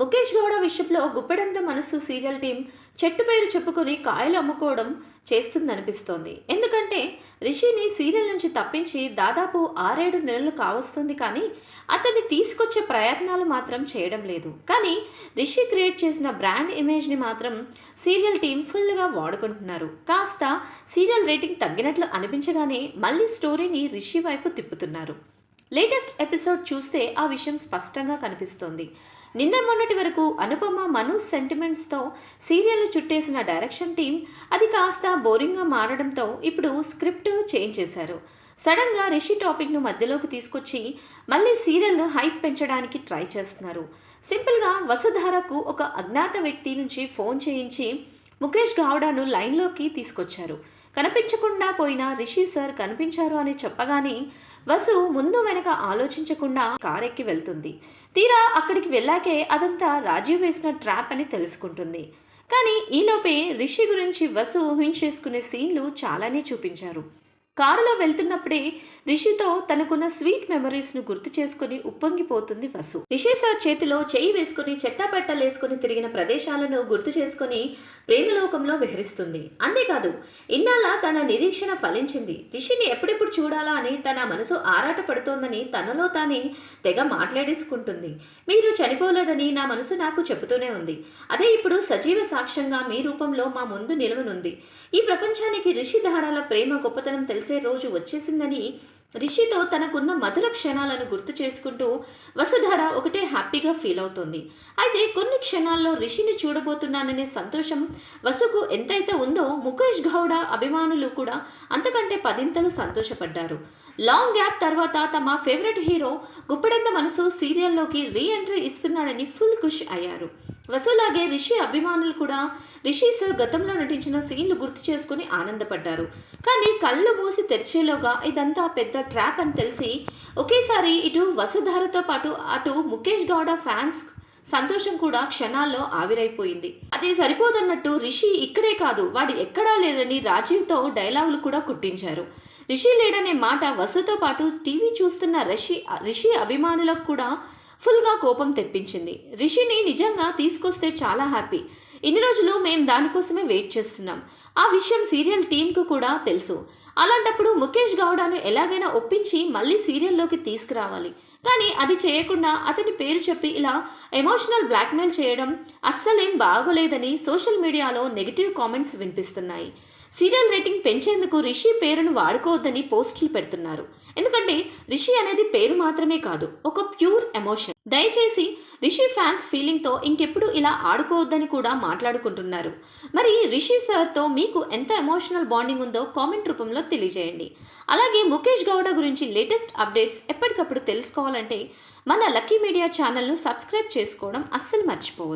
ముఖేష్ గౌడ విషయంలో గుప్పెడంత మనసు serial team చెట్టు పేరు చెప్పుకొని కాయలు అమ్ముకోవడం చేస్తుందనిపిస్తోంది. ఎందుకంటే రిషిని సీరియల్ నుంచి తప్పించి దాదాపు ఆరేడు నెలలు కావస్తుంది కానీ అతన్ని తీసుకొచ్చే ప్రయత్నాలు మాత్రం చేయడం లేదు. కానీ రిషి క్రియేట్ చేసిన బ్రాండ్ ఇమేజ్ని మాత్రం సీరియల్ టీం ఫుల్గా వాడుకుంటున్నారు. కాస్త సీరియల్ రేటింగ్ తగ్గినట్లు అనిపించగానే మళ్ళీ స్టోరీని రిషి వైపు తిప్పుతున్నారు. లేటెస్ట్ ఎపిసోడ్ చూస్తే ఆ విషయం స్పష్టంగా కనిపిస్తోంది. నిన్న మొన్నటి వరకు అనుపమ మను సెంటిమెంట్స్తో సీరియల్ను చుట్టేసిన డైరెక్షన్ టీం అది కాస్త బోరింగ్గా మారడంతో ఇప్పుడు స్క్రిప్ట్ చేంజ్ చేశారు. సడన్గా రిషి టాపిక్ను మధ్యలోకి తీసుకొచ్చి మళ్ళీ సీరియల్ను హైప్ పెంచడానికి ట్రై చేస్తున్నారు. సింపుల్గా వసుధారకు ఒక అజ్ఞాత వ్యక్తి నుంచి ఫోన్ చేయించి ముఖేష్ గావడాను లైన్లోకి తీసుకొచ్చారు. కనిపించకుండా పోయిన రిషి సార్ కనిపించారు అని చెప్పగానే వసు ముందు వెనక ఆలోచించకుండా కారెక్కి వెళ్తుంది. తీరా అక్కడికి వెళ్ళాకే అదంతా రాజీవ్ వేసిన ట్రాప్ అని తెలుసుకుంటుంది. కానీ ఈలోపే రిషి గురించి వసు ఊహించేసుకునే సీన్లు చాలానే చూపించారు. కారులో వెళ్తున్నప్పుడే రిషితో తనకున్న స్వీట్ మెమరీస్ను గుర్తు చేసుకుని ఉప్పొంగిపోతుంది వసు. రిషి సార్ చేతిలో చేయి వేసుకుని చెట్టాపెట్టలేసుకుని తిరిగిన ప్రదేశాలను గుర్తు చేసుకుని ప్రేమలోకంలో విహరిస్తుంది. అంతేకాదు ఇన్నాళ్ళ తన నిరీక్షణ ఫలించింది. రిషిని ఎప్పుడెప్పుడు చూడాలా అని తన మనసు ఆరాట పడుతోందని తనలో తానే తెగ మాట్లాడేసుకుంటుంది. మీరు చనిపోలేదని నా మనసు నాకు చెబుతూనే ఉంది. అదే ఇప్పుడు సజీవ సాక్ష్యంగా మీ రూపంలో మా ముందు నిలవనుంది. ఈ ప్రపంచానికి రిషి ధారాల ప్రేమ గొప్పతనం తెలుసు. రోజు వచ్చేసిందని రిషితో తనకున్న మధుర క్షణాలను గుర్తు చేసుకుంటూ వసుధార ఒకటే హ్యాపీగా ఫీల్ అవుతుంది. అయితే కొన్ని క్షణాల్లో రిషిని చూడబోతున్నాననే సంతోషం వసుకు ఎంతైతే ఉందో ముఖేష్ గౌడ అభిమానులు కూడా అంతకంటే పదింతలు సంతోషపడ్డారు. లాంగ్ గ్యాప్ తర్వాత తమ ఫేవరెట్ హీరో గుప్పెడంత మనసు సీరియల్లోకి రీ ఎంట్రీ ఇస్తున్నాడని ఫుల్ ఖుష్ అయ్యారు. వసులాగే రిషి అభిమానులు కూడా రిషి సార్ గతంలో నటించిన సీన్లు గుర్తు చేసుకుని ఆనందపడ్డారు. కానీ కళ్ళు మూసి తెరిచేలోగా ఇదంతా పెద్ద పెద్ద ట్రాప్ అని తెలిసి ఒకేసారి ఇటు వసుధారతో పాటు అటు ముఖేష్ గౌడ ఫ్యాన్స్ సంతోషం కూడా క్షణాల్లో ఆవిరైపోయింది. అది సరిపోదన్నట్టు రిషి ఇక్కడే కాదు వాడు ఎక్కడా లేదని రాజీవ్తో డైలాగులు కూడా కుట్టించారు. రిషి లేడనే మాట వసుతో పాటు టీవీ చూస్తున్న రిషి రిషి అభిమానులకు కూడా ఫుల్గా కోపం తెప్పించింది. రిషిని నిజంగా తీసుకొస్తే చాలా హ్యాపీ. ఇన్ని రోజులు మేము దానికోసమే వెయిట్ చేస్తున్నాం. ఆ విషయం సీరియల్ టీంకు కూడా తెలుసు. అలాంటప్పుడు ముఖేష్ గౌడను ఎలాగైనా ఒప్పించి మళ్ళీ సీరియల్లోకి తీసుకురావాలి. కానీ అది చేయకుండా అతని పేరు చెప్పి ఇలా ఎమోషనల్ బ్లాక్మెయిల్ చేయడం అస్సలేం బాగోలేదని సోషల్ మీడియాలో నెగిటివ్ కామెంట్స్ వినిపిస్తున్నాయి. సీరియల్ రేటింగ్ పెంచేందుకు రిషి పేరును వాడుకోవద్దని పోస్టులు పెడుతున్నారు. ఎందుకంటే రిషి అనేది పేరు మాత్రమే కాదు ఒక ప్యూర్ ఎమోషన్. దయచేసి రిషి ఫ్యాన్స్ ఫీలింగ్తో ఇంకెప్పుడు ఇలా ఆడుకోవద్దని కూడా మాట్లాడుకుంటున్నారు. మరి రిషి సార్తో మీకు ఎంత ఎమోషనల్ బాండింగ్ ఉందో కామెంట్ రూపంలో తెలియజేయండి. అలాగే ముఖేష్ గౌడ గురించి లేటెస్ట్ అప్డేట్స్ ఎప్పటికప్పుడు తెలుసుకోవాలంటే మన లక్కీ మీడియా ఛానల్ను సబ్స్క్రైబ్ చేసుకోవడం అస్సలు మర్చిపోవద్దు.